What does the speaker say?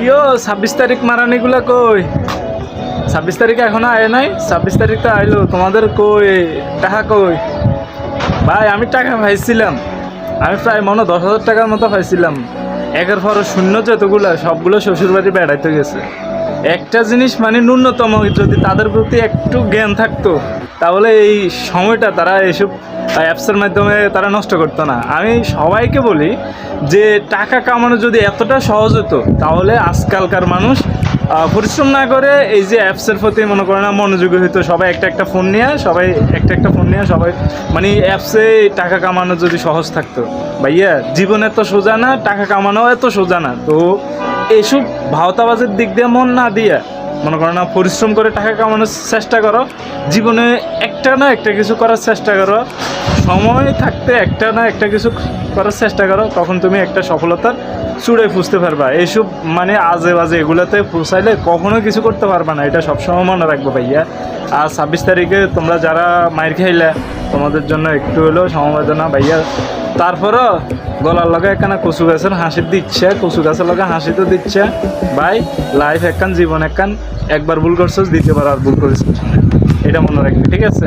কিও ছাব্বিশ তারিখ মারানিগুলা কই ছাব্বিশ তারিখে এখনও আয় নাই। ছাব্বিশ তারিখ তো আইলো তোমাদের কই টাকা কই ভাই, আমি টাকা ভাইছিলাম আমি প্রায় মনে দশ হাজার টাকার মতো পাইছিলাম। একের পর শূন্য যতগুলো, সবগুলো শ্বশুরবাড়ি বেড়াইতে গেছে। একটা জিনিস মানে ন্যূনতম, যদি তাদের প্রতি একটু জ্ঞান থাকতো, তাহলে এই সময়টা তারা এইসব অ্যাপসের মাধ্যমে তারা নষ্ট করতো না। আমি সবাইকে বলি যে, টাকা কামানো যদি এতটা সহজ হতো, তাহলে আজকালকার মানুষ পরিশ্রম না করে এই যে অ্যাপসের প্রতি মনে করে না, মনোযোগী হইতো। সবাই একটা একটা ফোন নিয়ে, সবাই একটা একটা ফোন নিয়ে, সবাই মানে অ্যাপসে টাকা কামানো যদি সহজ থাকতো। ভাইয়া, জীবন এত সোজা না, টাকা কামানো এত সোজা না। তো এইসব ভাওতাবাজের দিক দিয়ে মন না দিয়ে মনে করো না, পরিশ্রম করে টাকা কামানোর চেষ্টা করো। জীবনে একটা না একটা কিছু করার চেষ্টা করো। সময় থাকতে একটা না একটা কিছু করার চেষ্টা করো, তখন তুমি একটা সফলতার চূড়ে ফুসতে পারবা। এইসব মানে আজে বাজে এগুলোতে ফুসাইলে কখনো কিছু করতে পারবা না। এটা সবসময় মনে রাখব ভাইয়া। আর ছাব্বিশ তারিখে তোমরা যারা মায়ের খাইলে, তোমাদের জন্য একটু হলেও সমবেদনা ভাইয়া। তারপরও গলার লগে একখানা কচু গাছের হাসি দিচ্ছে, কচু গাছের লগে হাসি তো দিচ্ছে। ভাই লাইফ একখান, জীবন একখান, একবার ভুল করছিস, দ্বিতীয়বার আর ভুল করিস এটা মনে রাখবে, ঠিক আছে?